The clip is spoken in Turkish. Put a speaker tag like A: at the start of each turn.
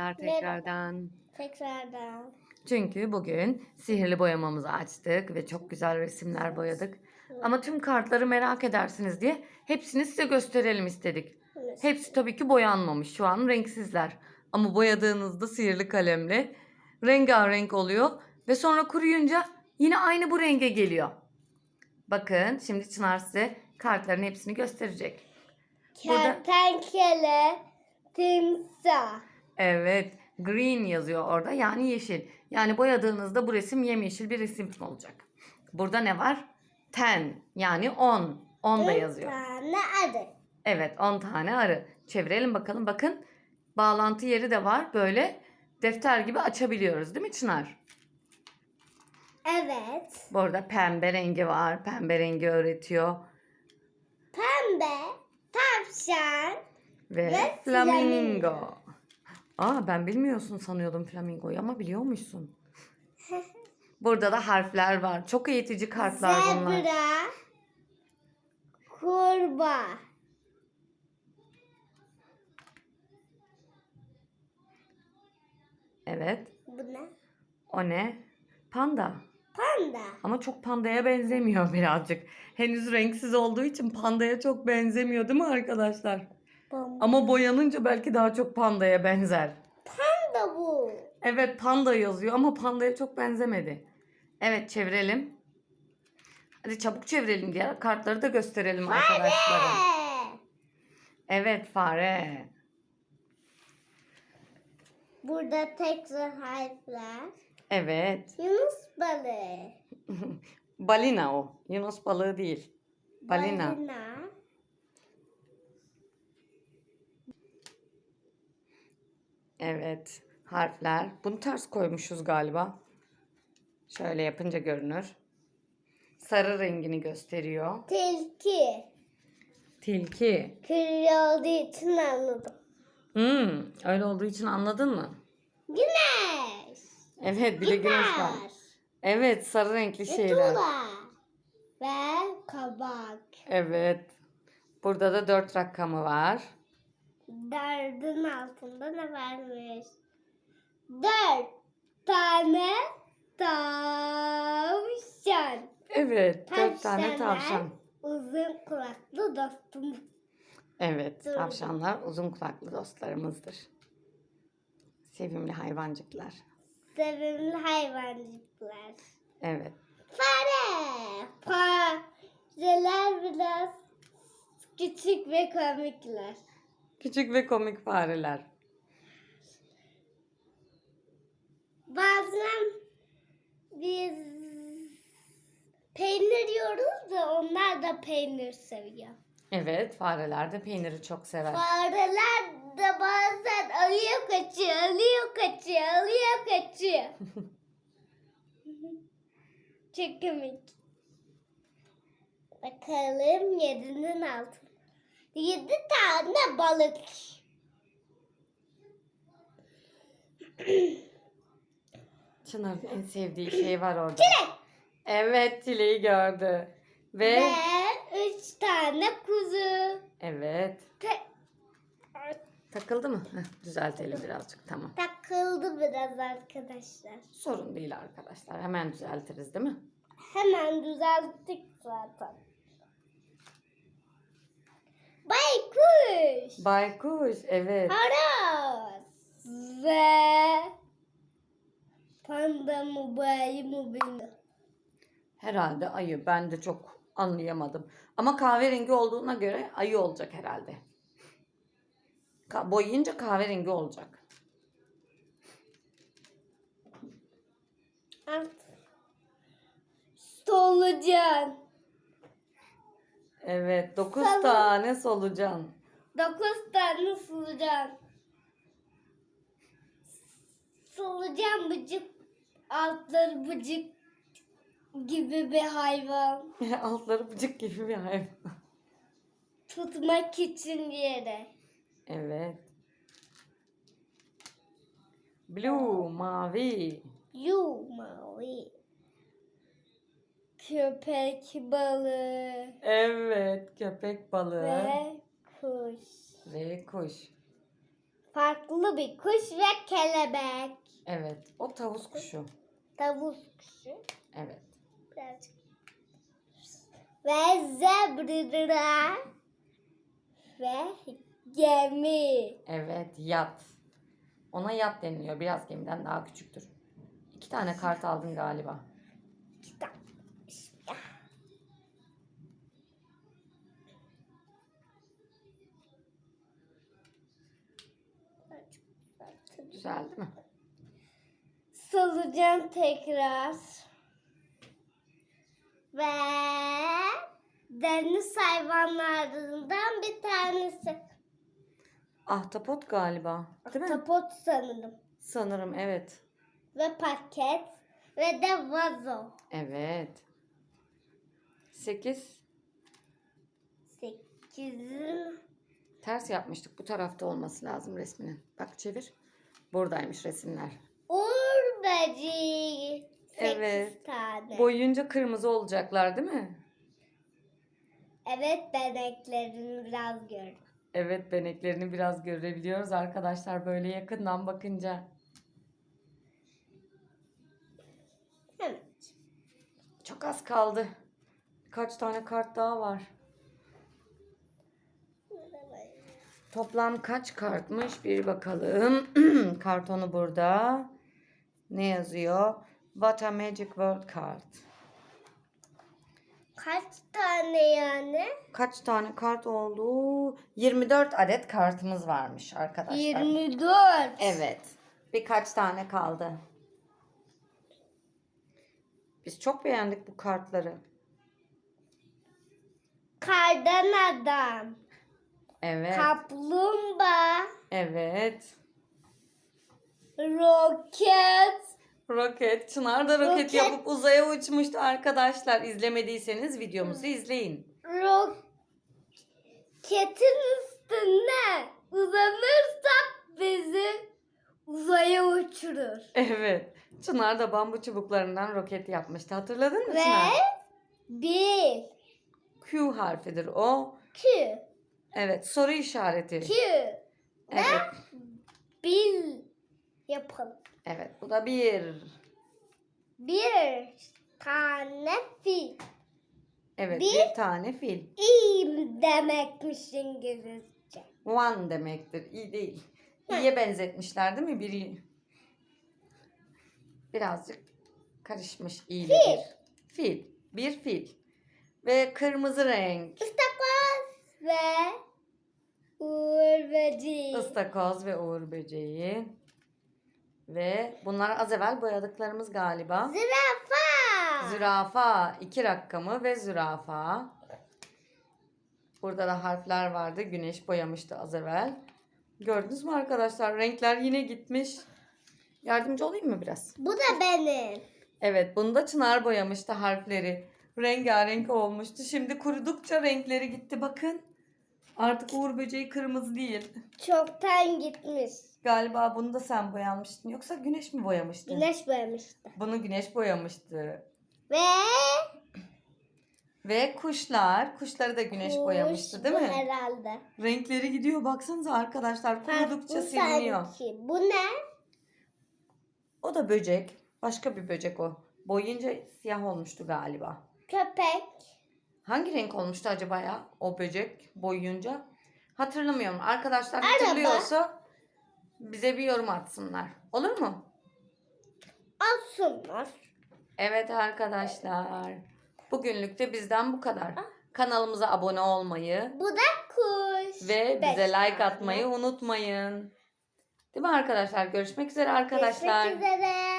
A: arkadaşlar tekrardan.
B: Tekrardan.
A: Çünkü bugün sihirli boyamamızı açtık ve çok güzel resimler boyadık. Ama tüm kartları merak edersiniz diye hepsini size gösterelim istedik. Hepsi tabii ki boyanmamış. Şu an renksizler. Ama boyadığınızda sihirli kalemle rengarenk oluyor ve sonra kuruyunca yine aynı bu renge geliyor. Bakın şimdi Çınar size kartların hepsini gösterecek.
B: Kertenkele, timsah.
A: Evet, green yazıyor orada yani yeşil. Yani boyadığınızda bu resim yemyeşil bir resim olacak. Burada ne var? Ten yani 10. 10 da yazıyor.
B: tane arı.
A: Evet 10 tane arı. Çevirelim bakalım. Bakın bağlantı yeri de var. Böyle defter gibi açabiliyoruz değil mi Çınar?
B: Evet.
A: Bu arada pembe rengi var. Pembe rengi öğretiyor.
B: Pembe, tavşan.
A: Ve,
B: Ve
A: flamingo. Aa ben bilmiyorsun sanıyordum flamingoyu ama biliyormuşsun. Burada da harfler var. Çok eğitici kartlar bunlar.
B: Zebra, kurbağa.
A: Evet.
B: Bu ne?
A: O ne? Panda.
B: Panda.
A: Ama çok pandaya benzemiyor birazcık. Henüz renksiz olduğu için pandaya çok benzemiyor değil mi arkadaşlar?
B: Panda.
A: Ama boyanınca belki daha çok pandaya benzer.
B: Panda bu.
A: Evet panda yazıyor ama pandaya çok benzemedi. Evet çevirelim. Hadi çabuk çevirelim diğer kartları da gösterelim arkadaşlara.
B: Ee,
A: Evet fare.
B: Burada tekrar harfler.
A: Evet.
B: Yunus balığı.
A: Balina o. Yunus balığı değil. Balina.
B: Balina.
A: Evet. Harfler. Bunu ters koymuşuz galiba. Şöyle yapınca görünür. Sarı rengini gösteriyor.
B: Tilki.
A: Tilki.
B: Kırı olduğu için anladım.
A: Hmm, öyle olduğu için anladın mı?
B: Güneş.
A: Evet bir de güneş var. Evet sarı renkli
B: Ve
A: şeyler.
B: tuğla. Ve kabak.
A: Evet. Burada da dört rakamı var.
B: Dördün altında ne varmış? Dört tane tavşan.
A: Evet dört tane tavşan.
B: Uzun kulaklı dostum.
A: Evet
B: Dur.
A: tavşanlar uzun kulaklı dostlarımızdır. Sevimli hayvancıklar.
B: Sevimli hayvancıklar.
A: Evet.
B: Fare. Fareler biraz küçük ve komikler.
A: Küçük ve komik fareler.
B: Bazen biz peynir yiyoruz da onlar da peynir seviyor.
A: Evet fareler de peyniri çok sever.
B: Fareler de bazen alıyor kaçıyor, alıyor kaçıyor, alıyor kaçıyor. Çok komik. Bakalım yedinin altı. Yedi tane balık.
A: Çınar'ın en sevdiği şey var orada.
B: Çilek.
A: Evet çileği gördü. Ve
B: Ve üç tane kuzu.
A: evet
B: Te-
A: takıldı mı? Heh, düzeltelim birazcık tamam.
B: takıldı biraz arkadaşlar.
A: Sorun değil arkadaşlar. Hemen düzeltiriz değil mi?
B: Hemen düzelttik zaten. Baykuş.
A: Baykuş evet.
B: Horoz. Ve panda mı bayı mı bilmiyorum.
A: Herhalde ayı. Ben de çok anlayamadım. Ama kahverengi olduğuna göre ayı olacak herhalde. Ka- boyayınca kahverengi olacak.
B: Solucan.
A: Evet. Dokuz tane solucan.
B: Dokuz tane solucan. Solucan bıcık, altları bıcık gibi bir hayvan.
A: Altları bıcık gibi bir hayvan.
B: Tutmak için yere.
A: Evet. Blue, mavi.
B: Yu mavi. Köpek balığı
A: Evet, köpek balığı
B: ve kuş.
A: ve kuş.
B: Farklı bir kuş ve kelebek.
A: Evet. O tavus kuşu.
B: Tavus kuşu.
A: Evet.
B: Birazcık. Ve zebra. Ve gemi.
A: Evet. Yat. Ona yat deniliyor. Biraz gemiden daha küçüktür. İki tane kart aldın galiba.
B: Kitap.
A: Güzel değil mi?
B: Solucan tekrar. Ve deniz hayvanlarından bir tanesi.
A: Ahtapot galiba. Değil mi?
B: Tapot sanırım.
A: Sanırım evet.
B: Ve paket. Ve de vazo.
A: Evet. Sekiz.
B: Sekizin.
A: Ters yapmıştık. Bu tarafta olması lazım resminin. Bak çevir. Buradaymış resimler.
B: Böceği. Sekiz
A: Evet.
B: tane.
A: Boyunca kırmızı olacaklar değil mi?
B: evet beneklerini biraz gördüm.
A: Evet beneklerini biraz görebiliyoruz arkadaşlar böyle yakından bakınca.
B: Hemen.
A: Çok az kaldı. Kaç tane kart daha var? Toplam kaç kartmış bir bakalım. Kartonu burada. Ne yazıyor? What a Magic World Card.
B: Kaç tane yani?
A: Kaç tane kart oldu? 24 adet kartımız varmış arkadaşlar.
B: 24.
A: Evet. Birkaç tane kaldı. Biz çok beğendik bu kartları.
B: Kardan adam.
A: Evet.
B: Kaplumbağa.
A: Evet.
B: Roket.
A: Roket. Çınar da roket,
B: Roket.
A: yapıp uzaya uçmuştu arkadaşlar. İzlemediyseniz videomuzu izleyin.
B: Roketin üstüne uzanırsak bizi uzaya uçurur.
A: Evet. Çınar da bambu çubuklarından roket yapmıştı. Hatırladın mı
B: Ve
A: Çınar?
B: bir
A: Q harfidir o.
B: Q.
A: Evet. Soru işareti.
B: Q.
A: Evet.
B: Bir yapalım.
A: Evet. Bu da bir.
B: Bir tane fil.
A: Evet.
B: Bir-
A: Bir tane fil.
B: İyiyim demekmiş İngilizce.
A: One demektir. İyi değil. İyiye benzetmişler değil mi? Biri birazcık karışmış iyi
B: Fil.
A: bir. Fil. Bir fil. Ve kırmızı renk.
B: İstakoz ve uğur böceği.
A: Istakoz ve uğur böceği. Ve bunlar az evvel boyadıklarımız galiba.
B: Zürafa.
A: Zürafa. iki rakamı ve zürafa. Burada da harfler vardı. Güneş boyamıştı az evvel. Gördünüz mü arkadaşlar? Renkler yine gitmiş. Yardımcı olayım mı biraz?
B: Bu da benim.
A: Evet, bunu da Çınar boyamıştı harfleri. Rengarenk olmuştu. Şimdi kurudukça renkleri gitti bakın. Artık Uğur böceği kırmızı değil.
B: Çoktan gitmiş.
A: Galiba bunu da sen boyamıştın. Yoksa güneş mi boyamıştı?
B: Güneş boyamıştı.
A: Bunu güneş boyamıştı.
B: Ve
A: Ve kuşlar. Kuşları da güneş boyamıştı
B: kuş
A: değil
B: bu
A: mi?
B: herhalde.
A: Renkleri gidiyor. Baksanıza arkadaşlar. Kurudukça
B: Farklı
A: siliniyor.
B: sanki. Bu ne?
A: O da böcek. Başka bir böcek o. Boyunca siyah olmuştu galiba.
B: Köpek.
A: Hangi renk olmuştu acaba ya o böcek boyunca? Hatırlamıyorum. Arkadaşlar
B: Araba.
A: hatırlıyorsa bize bir yorum atsınlar. Olur mu?
B: Alsınlar.
A: Evet arkadaşlar. Bugünlük de bizden bu kadar.
B: Ah.
A: Kanalımıza abone olmayı
B: Bu da kuş.
A: ve
B: Beş
A: bize like atmayı unutmayın. Değil mi arkadaşlar? Görüşmek üzere arkadaşlar.
B: Görüşmek üzere.